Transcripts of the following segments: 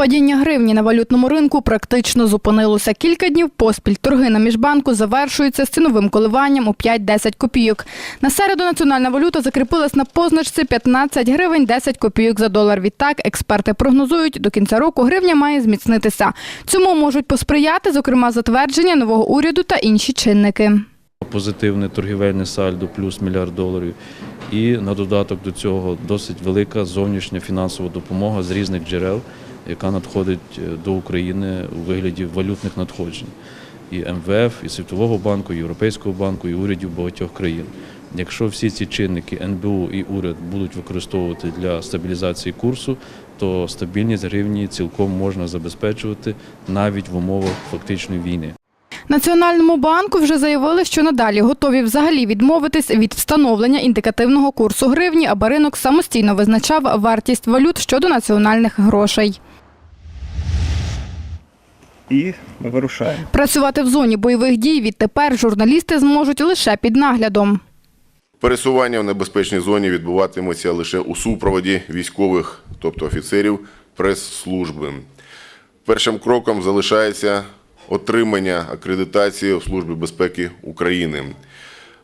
Падіння гривні на валютному ринку практично зупинилося. Кілька днів поспіль торги на міжбанку завершуються з ціновим коливанням у 5-10 копійок. На середу національна валюта закріпилась на позначці 15 гривень 10 копійок за долар. Відтак експерти прогнозують, до кінця року гривня має зміцнитися. Цьому можуть посприяти, зокрема, затвердження нового уряду та інші чинники. позитивне торгівельне сальдо плюс мільярд доларів. І на додаток до цього досить велика зовнішня фінансова допомога з різних джерел, яка надходить е, до України у вигляді валютних надходжень. І МВФ, і Світового банку, і Європейського банку, і урядів багатьох країн. Якщо всі ці чинники НБУ і уряд будуть використовувати для стабілізації курсу, то стабільність гривні цілком можна забезпечувати навіть в умовах фактичної війни. Національному банку вже заявили, що надалі готові взагалі відмовитись від встановлення індикативного курсу гривні, аби ринок самостійно визначав вартість валют щодо національних грошей. І ми вирушаємо. Працювати в зоні бойових дій відтепер журналісти зможуть лише під наглядом. Пересування в небезпечній зоні відбуватиметься лише у супроводі військових, тобто офіцерів прес-служби. Першим кроком залишається отримання акредитації в Службі безпеки України.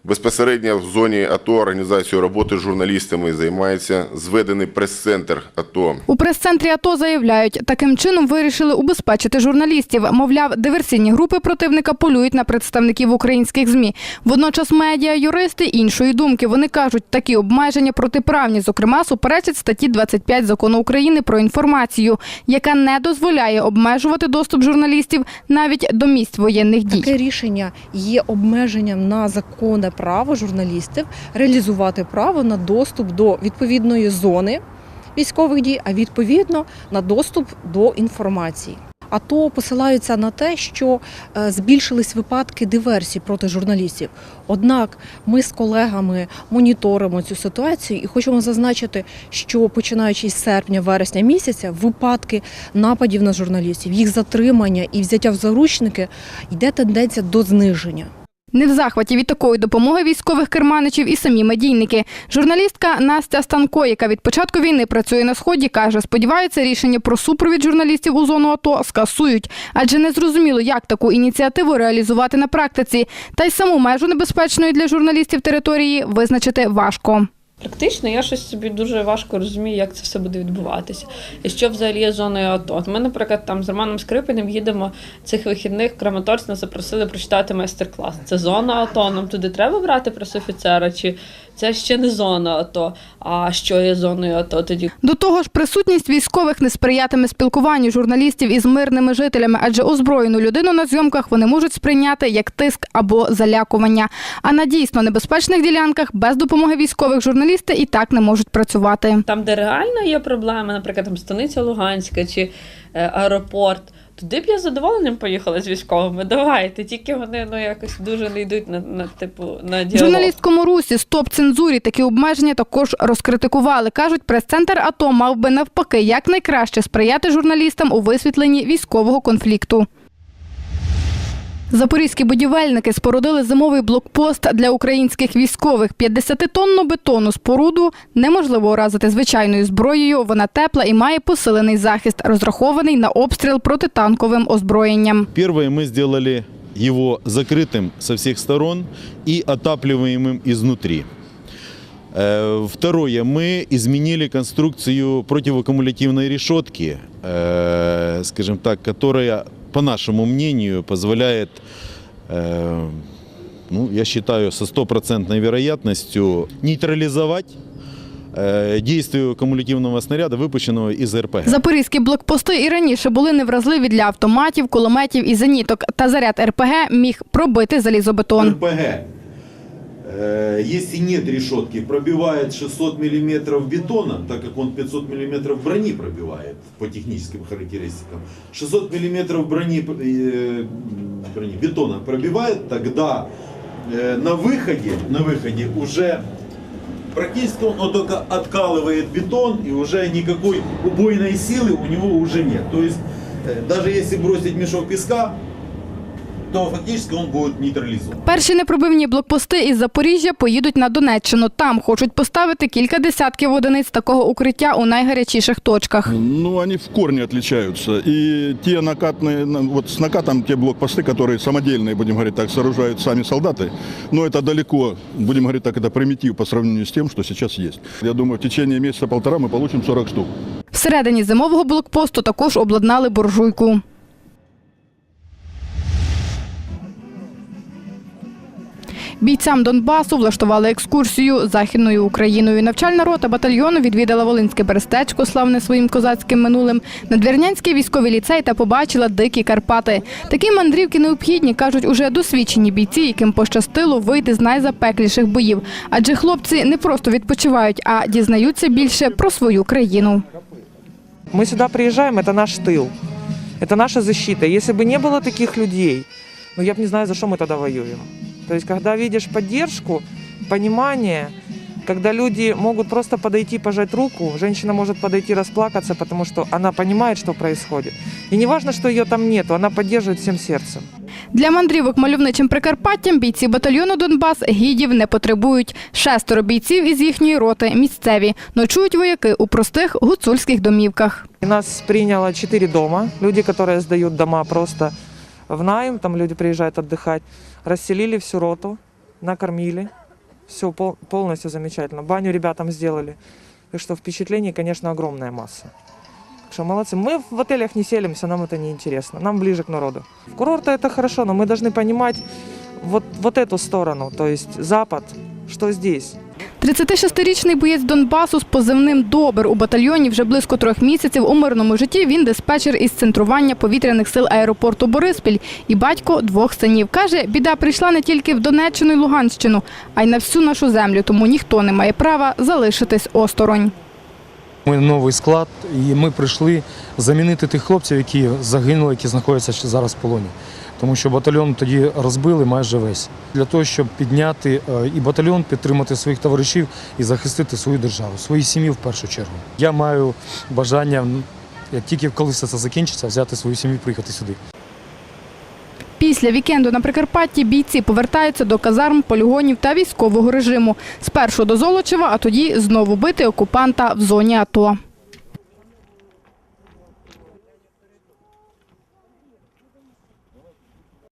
Безпосередньо в зоні АТО організацією роботи з журналістами займається зведений прес-центр АТО. У прес-центрі АТО заявляють, таким чином вирішили убезпечити журналістів. Мовляв, диверсійні групи противника полюють на представників українських ЗМІ. Водночас медіа, юристи іншої думки. Вони кажуть, такі обмеження протиправні, зокрема, суперечать статті 25 закону України про інформацію, яка не дозволяє обмежувати доступ журналістів навіть до місць воєнних дій. Таке рішення є обмеженням на законне право журналістів реалізувати право на доступ до відповідної зони військових дій, а відповідно на доступ до інформації. А то посилаються на те, що е, збільшились випадки диверсій проти журналістів. Однак ми з колегами моніторимо цю ситуацію і хочемо зазначити, що починаючи з серпня-вересня місяця, випадки нападів на журналістів, їх затримання і взяття в заручники йде тенденція до зниження. Не в захваті від такої допомоги військових керманичів і самі медійники. Журналістка Настя Станко, яка від початку війни працює на сході, каже, сподівається, рішення про супровід журналістів у зону АТО скасують, адже не зрозуміло, як таку ініціативу реалізувати на практиці. Та й саму межу небезпечної для журналістів території визначити важко. Практично я щось собі дуже важко розумію, як це все буде відбуватися. І що взагалі є зоною АТО. Ми, наприклад, там з Романом Скрипиним їдемо цих вихідних в Краматорськ, нас запросили прочитати майстер-клас. Це зона АТО. Нам туди треба брати пресофіцера, чи це ще не зона АТО. А що є зоною АТО тоді? До того ж, присутність військових не сприятиме спілкуванню журналістів із мирними жителями, адже озброєну людину на зйомках вони можуть сприйняти як тиск або залякування. А на дійсно небезпечних ділянках без допомоги військових журналісти і так не можуть працювати. Там, де реально є проблеми, наприклад, там станиця Луганська чи е, аеропорт. Туди б я з задоволенням поїхала з військовими. Давайте, тільки вони ну якось дуже не йдуть на, на типу на діалог. журналістському русі стоп цензурі такі обмеження також розкритикували. кажуть, прес-центр АТО мав би навпаки якнайкраще сприяти журналістам у висвітленні військового конфлікту. Запорізькі будівельники спорудили зимовий блокпост для українських військових. 50-тонну бетонну споруду неможливо уразити звичайною зброєю. Вона тепла і має посилений захист, розрахований на обстріл протитанковим озброєнням. Первое, мы сделали его закрытым со всех сторон и отапливаемым изнутри. Э, Второе, мы изменили конструкцию противоаккумулятивной решетки, э, скажем так, которая, по нашему мнению, позволяет, э, ну, я считаю, со стопроцентной вероятностью нейтрализовать э, действие аккумулятивного снаряда, выпущенного из РПГ. Запорізькі блокпости і раніше були невразливі для автоматів, кулеметів і зеніток. Та заряд РПГ міг пробити залізобетон. РПГ. Э, Если нет решетки, пробивает 600 мм бетона, так как он 500 мм брони пробивает по техническим характеристикам. 600 мм брони, э, брони бетона пробивает, тогда э, на выходе, на выходе уже практически он только откалывает бетон и уже никакой убойной силы у него уже нет. То есть даже если бросить мешок песка, то фактически он будет нейтрализован. Перші непробивні блокпости із Запоріжжя поїдуть на Донеччину. Там хочуть поставити кілька десятків одиниць такого укриття у найгарячіших точках. Ну, они в корне отличаются. И те накатные, на- вот с накатом те блокпосты, которые самодельные, будем говорить так, сооружают сами солдаты, но это далеко, будем говорить так, это примитив по сравнению с тем, что сейчас есть. Я думаю, в течение месяца-полтора мы получим 40 штук. Всередині зимового блокпосту також обладнали буржуйку. Бійцям Донбасу влаштували екскурсію західною Україною. Навчальна рота батальйону відвідала Волинське Берестечко, славне своїм козацьким минулим, Надвірнянський військовий ліцей та побачила дикі Карпати. Такі мандрівки необхідні, кажуть уже досвідчені бійці, яким пощастило вийти з найзапекліших боїв. Адже хлопці не просто відпочивають, а дізнаються більше про свою країну. Мы сюда приезжаем, это наш тыл, это наша защита. Если бы не было таких людей, ну я бы не знаю, за что мы тогда воюем. То есть, когда видишь поддержку, понимание, когда люди могут просто подойти, пожать руку, женщина может подойти расплакаться, потому что она понимает, что происходит. И не важно, что ее там нету, она поддерживает всем сердцем. Для мандрівок мальовничим Прикарпаттям бійці батальйону Донбас гідів не потребують. Шестеро бійців із їхньої роти місцеві. Ночують вояки у простих гуцульських домівках. И нас приняло четыре дома. Люди, которые сдают дома просто в найм, там люди приезжают отдыхать. Расселили всю роту, накормили. Все полностью замечательно. Баню ребятам сделали. Так что впечатлений, конечно, огромная масса. Так что молодцы. Мы в отелях не селимся, нам это не интересно. Нам ближе к народу. В курорты это хорошо, но мы должны понимать вот, вот эту сторону, то есть Запад, что здесь. 36-річний боєць Донбасу з позивним Добр у батальйоні вже близько трьох місяців у мирному житті. Він диспетчер із центрування повітряних сил аеропорту Бориспіль і батько двох синів. Каже, біда прийшла не тільки в Донеччину і Луганщину, а й на всю нашу землю. Тому ніхто не має права залишитись осторонь. Ми новий склад, і ми прийшли замінити тих хлопців, які загинули, які знаходяться зараз в полоні. Тому що батальйон тоді розбили майже весь. Для того, щоб підняти е, і батальйон, підтримати своїх товаришів і захистити свою державу, свої сім'ї в першу чергу. Я маю бажання, як тільки коли все це закінчиться, взяти свою сім'ю і приїхати сюди. Після вікенду на Прикарпатті бійці повертаються до казарм, полігонів та військового режиму. Спершу до Золочева, а тоді знову бити окупанта в зоні АТО.